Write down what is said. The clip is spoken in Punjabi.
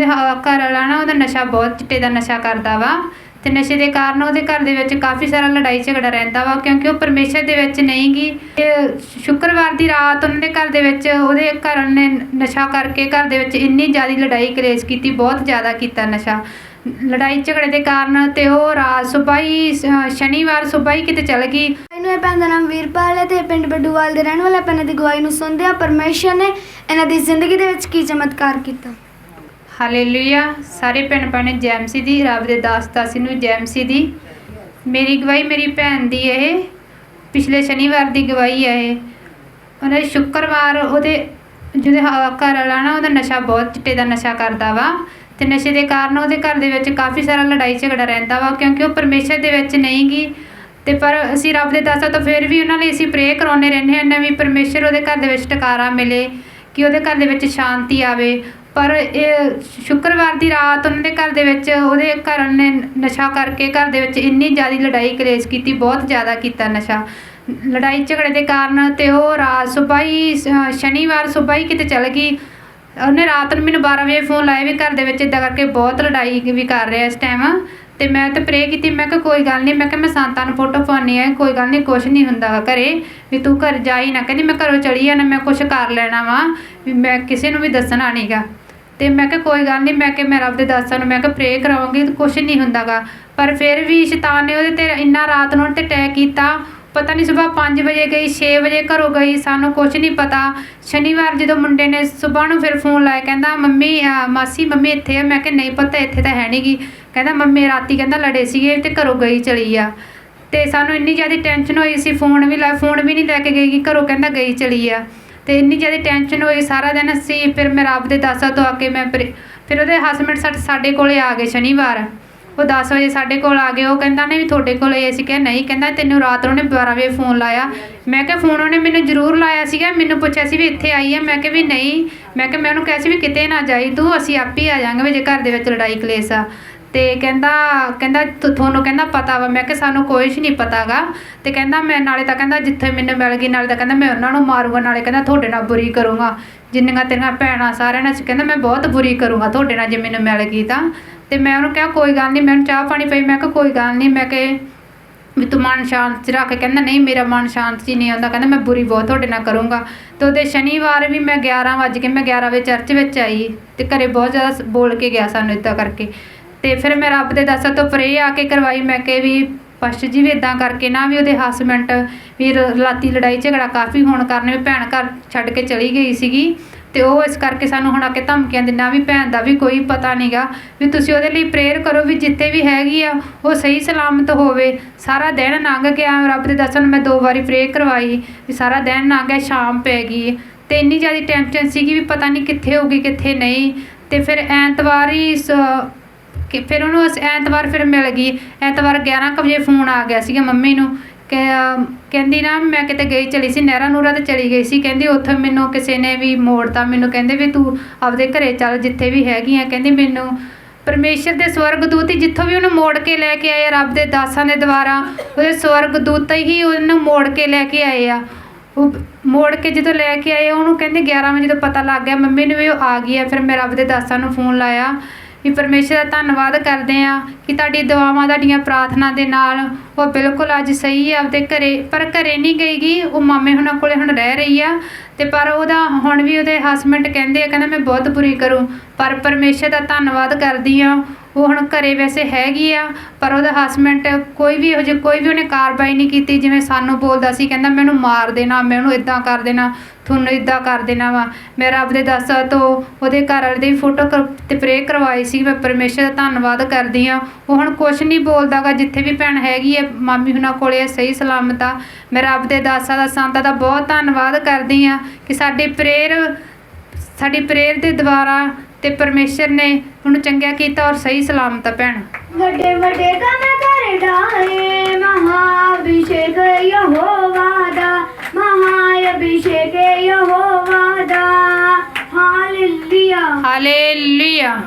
ਜਿਹਦੇ ਹ- ਘਰ ਵਾਲਾ ਨਾ ਉਹਦਾ ਨਸ਼ਾ ਬਹੁਤ ਚਿੱਟੇ ਦਾ ਨਸ਼ਾ ਕਰਦਾ ਵਾ ਤੇ ਨਸ਼ੇ ਦੇ ਕਾਰਨ ਉਹਦੇ ਘਰ ਦੇ ਵਿੱਚ ਕਾਫੀ ਸਾਰਾ ਲੜਾਈ ਝਗੜਾ ਰਹਿੰਦਾ ਵਾ ਕਿਉਂਕਿ ਉਹ ਪਰਮੇਸ਼ਰ ਦੇ ਵਿੱਚ ਨਹੀਂ ਗੀ ਤੇ ਸ਼ੁੱਕਰਵਾਰ ਦੀ ਰਾਤ ਉਹਨਾਂ ਦੇ ਘਰ ਦੇ ਵਿੱਚ ਉਹਦੇ ਘਰ ਨੇ ਨਸ਼ਾ ਕਰਕੇ ਘਰ ਦੇ ਵਿੱਚ ਇੰਨੀ ਜ਼ਿਆਦਾ ਲੜਾਈ ਕਲੇਸ਼ ਕੀਤੀ ਬਹੁਤ ਜ਼ਿਆਦਾ ਕੀਤਾ ਨਸ਼ਾ। ਲੜਾਈ ਝਗੜੇ ਦੇ ਕਾਰਨ ਤੇ ਉਹ ਰਾਤ ਸੁਬਾਹ ਹੀ ਅ, ਸ਼ਨੀਵਾਰ ਸੁਬਾਹ ਹੀ ਕਿਤੇ ਚਲ ਗਈ। ਇਹਨੂੰ ਇਹ ਭੈਣ ਦਾ ਨਾਮ ਵੀਰਪਾਲ ਹੈ ਤੇ ਇਹ ਪਿੰਡ ਬੱਡੂਵਾਲ ਦੇ ਰਹਿਣ ਵਾਲਾ ਆਪਾਂ ਇਹਨਾਂ ਦੀ ਗਵਾਹੀ ਨੂੰ ਸੁਣਦੇ ਆ ਪਰਮੇਸ਼ਰ ਨੇ ਇਹਨਾਂ ਦੀ ਜ਼ਿੰਦਗੀ ਦੇ ਵਿੱਚ ਕੀ ਚਮਤਕਾਰ ਕੀਤਾ? ਹਾਲੇਲੂਇਆ ਸਾਰੇ ਭੈਣ ਭੈਣ ਜੈਮਸੀ ਦੀ, ਰੱਬ ਦੇ ਦਾਸ ਦਾਸੀ ਨੂੰ ਜੈਮਸੀ ਦੀ। ਮੇਰੀ ਗਵਾਹੀ ਮੇਰੀ ਭੈਣ ਦੀ ਇਹ। ਪਿਛਲੇ ਸ਼ਨੀਵਾਰ ਦੀ ਗਵਾਹੀ ਹੈ ਇਹ। ਉਹਨੇ ਸ਼ੁੱਕਰਵਾਰ ਉਹਦੇ, ਜਿਹਦੇ ਘਰ ਵਾਲਾ ਨਾ ਉਹਦਾ ਨਸ਼ਾ ਬਹੁਤ, ਚਿੱਟੇ ਦਾ ਨਸ਼ਾ ਕਰਦਾ ਵਾ। ਤੇ ਨਸ਼ੇ ਦੇ ਕਾਰਨ ਉਹਦੇ ਘਰ ਦੇ ਵਿੱਚ ਕਾਫੀ ਸਾਰਾ ਲੜਾਈ ਝਗੜਾ ਰਹਿੰਦਾ ਵਾ, ਕਿਉਂਕਿ ਉਹ ਪਰਮੇਸ਼ਰ ਦੇ ਵਿੱਚ ਨਹੀਂ ਗੀ। ਤੇ ਪਰ ਅਸੀਂ ਰੱਬ ਦੇ ਦਾਸਾਂ ਤੋਂ ਫਿਰ ਵੀ ਉਹਨਾਂ ਲਈ ਅਸੀਂ ਪ੍ਰੇ ਕਰਾਉਂਦੇ ਰਹਿੰਦੇ ਹਾਂ ਵੀ ਪਰਮੇਸ਼ਰ ਉਹਦੇ ਘਰ ਦੇ ਵਿੱਚ ਟਿਕਾਰਾ ਮਿਲੇ, ਕਿ ਉਹਦੇ ਘਰ ਦੇ ਵਿੱਚ ਸ਼ਾਂਤੀ ਆਵੇ। ਪਰ ਇਹ ਸ਼ੁੱਕਰਵਾਰ ਦੀ ਰਾਤ ਉਹਨਾਂ ਦੇ ਘਰ ਦੇ ਵਿੱਚ, ਉਹਦੇ ਘਰ ਨੇ ਨਸ਼ਾ ਕਰਕੇ ਘਰ ਦੇ ਵਿੱਚ ਇੰਨੀ ਜ਼ਿਆਦਾ ਲੜਾਈ ਕਲੇਸ਼ ਕੀਤੀ, ਬਹੁਤ ਜ਼ਿਆਦਾ ਕੀਤਾ ਨਸ਼ਾ। ਲੜਾਈ ਝਗੜੇ ਦੇ ਕਾਰਨ ਤੇ ਉਹ ਰਾਤ ਸੁਬਾਹ ਹੀ ਸ਼ਨੀਵਾਰ ਸੁਬਾਹ ਹੀ ਕਿਤੇ ਚਲ ਗਈ। ਉਹਨੇ ਰਾਤ ਨੂੰ ਮੈਨੂੰ 12 ਵਜੇ ਫੋਨ ਲਾਇਆ ਵੀ ਘਰ ਦੇ ਵਿੱਚ ਇਦਾਂ ਕਰਕੇ ਬਹੁਤ ਲੜਾਈ ਵੀ ਕਰ ਰਿਹਾ ਇਸ ਟਾਈਮ ਤੇ ਮੈਂ ਤਾਂ ਪ੍ਰੇ ਕੀਤੀ, ਮੈਂ ਕਿਹਾ ਕੋਈ ਗੱਲ ਨਹੀਂ, ਮੈਂ ਕਿਹਾ ਮੈਂ ਸੰਤਾਂ ਨੂੰ ਫੋਟੋ ਪਾਉਣੀ ਹੈ, ਕੋਈ ਗੱਲ ਨਹੀਂ, ਕੁਛ ਨਹੀਂ ਹੁੰਦਾ ਗਾ ਘਰੇ। ਵੀ ਤੂੰ ਘਰ ਜਾਈ ਨਾ, ਕਹਿੰਦੀ ਮੈਂ ਘਰੋਂ ਚਲੀ ਜਾਣਾ ਮੈਂ ਕੁਛ ਕਰ ਲੈਣਾ ਵਾ। ਵੀ ਮੈਂ ਕਿਸੇ ਨੂੰ ਵੀ ਦੱਸਣਾ ਨਹੀਂਗਾ ਤੇ ਮੈਂ ਕਿਹਾ ਕੋਈ ਗੱਲ ਨਹੀਂ ਮੈਂ ਕਿ ਮੈਂ ਰੱਬ ਦੇ ਦਾਸਾਂ ਨੂੰ ਮੈਂ ਕਿਹਾ ਪ੍ਰੇ ਕਰਾਵਾਂਗੀ ਤੇ ਕੁਛ ਨਹੀਂ ਹੁੰਦਾਗਾ। ਪਰ ਫਿਰ ਵੀ ਸ਼ੈਤਾਨ ਨੇ ਉਹਦੇ ਤੇ ਇੰਨਾ ਰਾਤ ਨੂੰ ਤੇ ਅਟੈਕ ਕੀਤਾ। ਪਤਾ ਨਹੀਂ ਸਵੇਰ 5 ਵਜੇ ਗਈ 6 ਵਜੇ ਘਰੋਂ ਗਈ, ਸਾਨੂੰ ਕੁਝ ਨਹੀਂ ਪਤਾ। ਸ਼ਨੀਵਾਰ ਜਦੋਂ ਮੁੰਡੇ ਨੇ ਸਵੇਰ ਨੂੰ ਫਿਰ ਫੋਨ ਲਾਇਆ, ਕਹਿੰਦਾ, ਮੰਮੀ ਮਾਸੀ, ਮੰਮੀ ਇੱਥੇ ਆ। ਮੈਂ ਕਿ ਨਹੀਂ ਪਤਾ, ਇੱਥੇ ਤਾਂ ਹੈ ਨਹੀਂਗੀ ਕਹਿੰਦਾ, ਮੰਮੀ ਰਾਤੀ ਕਹਿੰਦਾ ਲੜੇ ਸੀਗੇ ਤੇ ਘਰੋਂ ਗਈ ਚਲੀ ਆ। ਤੇ ਸਾਨੂੰ ਇੰਨੀ ਜ਼ਿਆਦਾ ਟੈਨਸ਼ਨ ਹੋਈ ਸੀ ਫੋਨ ਵੀ ਲਾ ਫੋਨ ਵੀ ਨਹੀਂ ਲੈ ਕੇ ਗਈ ਘਰੋਂ ਕਹਿੰਦਾ ਗਈ ਚਲੀ ਆ। ਤੇ ਇੰਨੀ ਜ਼ਿਆਦਾ ਟੈਨਸ਼ਨ ਹੋਈ ਸਾਰਾ ਦਿਨ ਅਸੀਂ, ਫਿਰ ਮੈਂ ਰੱਬ ਦੇ ਦਾਸਾਂ ਤੋਂ ਆ ਕੇ ਮੈਂ ਫਿਰ ਉਹਦੇ ਹਸਬੰਡ ਸਾਡੇ ਕੋਲੇ ਆ ਗਏ ਸ਼ਨੀਵਾਰ। ਉਹ 10 ਵਜੇ ਸਾਡੇ ਕੋਲ ਆ ਗਏ, ਉਹ ਕਹਿੰਦਾ ਨੇ ਵੀ ਤੁਹਾਡੇ ਕੋਲ ਆਏ ਸੀ ਕਿਹਾ, ਨਹੀਂ, ਕਹਿੰਦਾ, ਤੈਨੂੰ ਰਾਤ ਨੂੰ ਉਹਨੇ 12 ਵਜੇ ਫੋਨ ਲਾਇਆ। ਮੈਂ ਕਿਹਾ ਫੋਨ ਉਹਨੇ ਮੈਨੂੰ ਜ਼ਰੂਰ ਲਾਇਆ ਸੀਗਾ, ਮੈਨੂੰ ਪੁੱਛਿਆ ਸੀ ਵੀ ਇੱਥੇ ਆਈ ਹੈ। ਮੈਂ ਕਿਹਾ, ਵੀ ਨਹੀਂ। ਮੈਂ ਕਿਹਾ, ਮੈਂ ਉਹਨੂੰ ਕਿਹਾ ਸੀ ਵੀ ਕਿਤੇ ਨਾ ਜਾਈ, ਤੂੰ, ਅਸੀਂ ਆਪ ਹੀ ਆ ਜਾਾਂਗੇ ਵੀ ਜੇ ਘਰ ਦੇ ਵਿੱਚ ਲੜਾਈ ਕਲੇਸ਼ ਆ। ਤੇ ਕਹਿੰਦਾ ਕਹਿੰਦਾ ਤੁ- ਤੁਹਾਨੂੰ ਕਹਿੰਦਾ ਪਤਾ ਵਾ, ਮੈਂ ਕਿਹਾ ਸਾਨੂੰ ਕੁਛ ਨਹੀਂ ਪਤਾਗਾ। ਤੇ ਕਹਿੰਦਾ ਮੈਂ ਨਾਲੇ ਤਾਂ ਕਹਿੰਦਾ ਜਿੱਥੇ ਮੈਨੂੰ ਮਿਲ ਗਈ, ਨਾਲੇ ਤਾਂ ਕਹਿੰਦਾ ਮੈਂ ਉਹਨਾਂ ਨੂੰ ਮਾਰੂਗਾ, ਨਾਲੇ ਕਹਿੰਦਾ ਤੁਹਾਡੇ ਨਾਲ ਬੁਰੀ ਕਰੂੰਗਾ। ਜਿੰਨੀਆਂ ਤੇਰੀਆਂ ਭੈਣਾਂ ਸਾਰਿਆਂ ਨਾਲ ਸੀ ਕਹਿੰਦਾ ਮੈਂ ਬਹੁਤ ਬੁਰੀ ਕਰੂੰਗਾ ਤੁਹਾਡੇ ਨਾਲ ਜੇ ਮੈਨੂੰ ਮਿਲ ਗਈ ਤਾਂ। ਤੇ ਮੈਂ ਉਹਨੂੰ ਕਿਹਾ, ਕੋਈ ਗੱਲ ਨਹੀਂ ਮੈਨੂੰ ਚਾਹ ਪਾਣੀ ਪਈ, ਮੈਂ ਕਿਹਾ ਕੋਈ ਗੱਲ ਨਹੀਂ ਮੈਂ ਕਿ ਵੀ ਤੂੰ ਮਨ ਸ਼ਾਂਤ ਚ ਰੱਖ। ਕਹਿੰਦਾ ਨਹੀਂ, ਮੇਰਾ ਮਨ ਸ਼ਾਂਤ ਜੀ ਨਹੀਂ ਆਉਂਦਾ। ਕਹਿੰਦਾ ਮੈਂ ਬੁਰੀ ਬਹੁਤ ਤੁਹਾਡੇ ਨਾਲ ਕਰੂੰਗਾ। ਤੇ ਉਹਦੇ ਸ਼ਨੀਵਾਰ ਵੀ ਮੈਂ 11 ਵਜੇ ਕੇ ਮੈਂ 11 ਵਜੇ ਚਰਚ ਵਿੱਚ ਆਈ। ਤੇ ਘਰੇ ਬਹੁਤ ਜ਼ਿਆਦਾ ਸ- ਬੋਲ ਕੇ ਗਿਆ ਸਾਨੂੰ ਇਦਾਂ ਕਰਕੇ। ਤੇ ਫਿਰ ਮੈਂ ਰੱਬ ਦੇ ਦਾਸਾਂ ਤੋਂ ਪ੍ਰੇ ਆ ਕੇ ਕਰਵਾਈ, ਮੈਂ ਕਿ ਵੀ ਪਸ਼ਟ ਜੀ ਵੀ ਇਦਾਂ ਕਰਕੇ ਨਾ ਵੀ ਉਹਦੇ ਹਸਬੈਂਡ ਵੀ ਰ- ਰਾਤੀ ਲੜਾਈ ਝਗੜਾ ਕਾਫੀ ਹੋਣ ਕਾਰਨ ਵੀ ਭੈਣ ਘਰ ਛੱਡ ਕੇ ਚਲੀ ਗਈ ਸੀਗੀ ਤੇ ਉਹ ਇਸ ਕਰਕੇ ਸਾਨੂੰ ਹੁਣ ਆ ਕੇ ਧਮਕੀਆਂ ਦਿੰਦਾ ਵੀ ਭੈਣ ਦਾ ਵੀ ਕੋਈ ਪਤਾ ਨਹੀਂਗਾ ਵੀ ਤੁਸੀਂ ਉਹਦੇ ਲਈ ਪ੍ਰੇਅਰ ਕਰੋ ਵੀ ਜਿੱਥੇ ਵੀ ਹੈਗੀ ਆ, ਉਹ ਸਹੀ ਸਲਾਮਤ ਹੋਵੇ। ਸਾਰਾ ਦਿਨ ਲੰਘ ਗਿਆ, ਰੱਬ ਦੇ ਦਰਸ਼ਨ ਮੈਂ ਦੋ ਵਾਰੀ ਪ੍ਰੇਅਰ ਕਰਵਾਈ ਵੀ ਸਾਰਾ ਦਿਨ ਲੰਘ ਗਿਆ, ਸ਼ਾਮ ਪੈ ਗਈ। ਤੇ ਇੰਨੀ ਜ਼ਿਆਦਾ ਟੈਨਸ਼ਨ ਸੀਗੀ ਵੀ ਪਤਾ ਨਹੀਂ ਕਿੱਥੇ ਹੋਗੀ ਕਿੱਥੇ ਨਹੀਂ। ਤੇ ਫਿਰ ਐਤਵਾਰ ਹੀ ਸ- ਕਿ ਫਿਰ ਉਹਨੂੰ ਅਸ- ਐਤਵਾਰ ਫਿਰ ਮਿਲ ਗਈ। ਐਤਵਾਰ 11 ਕੁ ਵਜੇ ਫੋਨ ਆ ਗਿਆ ਸੀਗਾ ਮੰਮੀ ਨੂੰ ਕਿ ਕਹਿੰਦੀ ਨਾ ਮੈਂ ਕਿਤੇ ਗਈ ਚਲੀ ਸੀ ਨਹਿਰਾ ਨੂਰਾ ਤੇ ਚਲੀ ਗਈ ਸੀ। ਕਹਿੰਦੀ ਉੱਥੇ ਮੈਨੂੰ ਕਿਸੇ ਨੇ ਵੀ ਮੋੜਤਾ। ਮੈਨੂੰ ਕਹਿੰਦੇ ਵੀ ਤੂੰ ਆਪਦੇ ਘਰੇ ਚੱਲ ਜਿੱਥੇ ਵੀ ਹੈਗੀ ਆ। ਕਹਿੰਦੀ ਮੈਨੂੰ ਪਰਮੇਸ਼ਰ ਦੇ ਸਵਰਗ ਦੂਤ ਹੀ ਜਿੱਥੋਂ ਵੀ ਉਹਨੂੰ ਮੋੜ ਕੇ ਲੈ ਕੇ ਆਏ ਆ, ਰੱਬ ਦੇ ਦਾਸਾਂ ਦੇ ਦੁਆਰਾ ਉਹਦੇ ਸਵਰਗ ਦੂਤ ਹੀ ਉਹਨੂੰ ਮੋੜ ਕੇ ਲੈ ਕੇ ਆਏ ਆ। ਉਹ ਮੋੜ ਕੇ ਜਦੋਂ ਲੈ ਕੇ ਆਏ ਉਹਨੂੰ ਕਹਿੰਦੇ 11 ਵਜੇ ਜਦੋਂ ਪਤਾ ਲੱਗ ਗਿਆ। ਮੰਮੀ ਨੂੰ ਵੀ ਉਹ ਆ ਗਈ ਆ। ਫਿਰ ਮੈਂ ਰੱਬ ਦੇ ਦਾਸਾਂ ਨੂੰ ਫੋਨ ਲਾਇਆ। ਵੀ ਪਰਮੇਸ਼ਰ ਦਾ ਧੰਨਵਾਦ ਕਰਦੇ ਆ ਕਿ ਤੁਹਾਡੀ ਦੁਆਵਾਂ ਤੁਹਾਡੀਆਂ ਪ੍ਰਾਰਥਨਾ ਦੇ ਨਾਲ ਉਹ ਬਿਲਕੁਲ ਅੱਜ ਸਹੀ ਆ ਆਪਦੇ ਘਰੇ, ਪਰ ਘਰੇ ਨਹੀਂ ਗਈਗੀ ਉਹ ਮਾਮੇ ਹੁਣਾਂ ਕੋਲੇ ਹੁਣ ਰਹਿ ਰਹੀ ਆ ਤੇ ਪਰ ਉਹਦਾ ਹੁਣ ਵੀ ਉਹਦੇ ਹਸਬੰਡ ਕਹਿੰਦੇ ਆ, ਕਹਿੰਦਾ ਮੈਂ ਬਹੁਤ ਬੁਰੀ ਕਰੂੰ, ਪਰ ਪਰਮੇਸ਼ਰ ਦਾ ਧੰਨਵਾਦ ਕਰਦੀ ਆ ਉਹ ਹੁਣ ਘਰੇ ਵੈਸੇ ਹੈਗੀ ਆ, ਪਰ ਉਹਦਾ ਹਸਬੰਡ ਕੋਈ ਵੀ ਇਹੋ ਜਿਹੀ ਕੋਈ ਵੀ ਉਹਨੇ ਕਾਰਵਾਈ ਨਹੀਂ ਕੀਤੀ, ਜਿਵੇਂ ਸਾਨੂੰ ਬੋਲਦਾ ਸੀ, ਕਹਿੰਦਾ ਮੈਨੂੰ ਮਾਰ ਦੇਣਾ, ਮੈਂ ਉਹਨੂੰ ਇਦਾਂ ਕਰ ਦੇਣਾ, ਤੁਹਾਨੂੰ ਇਦਾਂ ਕਰ ਦੇਣਾ ਵਾ। ਮੈਂ ਰੱਬ ਦੇ ਦਾਸਾਂ ਤੋਂ ਉਹਦੇ ਘਰ ਵਾਲੇ ਦੀ ਫੋਟੋ ਤੇ ਪ੍ਰੇ ਕਰਵਾਈ ਸੀ, ਮੈਂ ਪਰਮੇਸ਼ਰ ਦਾ ਧੰਨਵਾਦ ਕਰਦੀ ਆ ਉਹ ਹੁਣ ਕੁਛ ਨਹੀਂ ਬੋਲਦਾਗਾ, ਜਿੱਥੇ ਵੀ ਭੈਣ ਹੈਗੀ ਹੈ, ਮਾਮੀ ਹੁਣਾਂ ਕੋਲੇ ਸਹੀ ਸਲਾਮਤ ਆ। ਮੈਂ ਰੱਬ ਦੇ ਦਾਸਾਂ ਦਾ, ਸੰਤਾਂ ਦਾ ਬਹੁਤ ਧੰਨਵਾਦ ਕਰਦੀ ਆ ਕਿ ਸਾਡੀ ਪ੍ਰੇਅਰ ਸਾਡੀ ਪ੍ਰੇਅਰ ਦੇ ਦੁਆਰਾ ਤੇ ਪਰਮੇਸ਼ਰ ਨੇ ਉਹਨੂੰ ਚੰਗਿਆ ਕੀਤਾ ਔਰ ਸਹੀ ਸਲਾਮਤ ਭੈਣ। ਵੱਡੇ ਵੱਡੇ ਕੰਮ ਕਰ ਡਾਏ ਮਹਾਅਭਿਸ਼ੇਕ ਯਹੋਵਾ ਦਾ ਮਹਾਅਭਿਸ਼ੇਕ ਯਹੋਵਾ ਦਾ। ਹਾਲੇਲੂਇਆ। ਹਾਲੇਲੂਇਆ।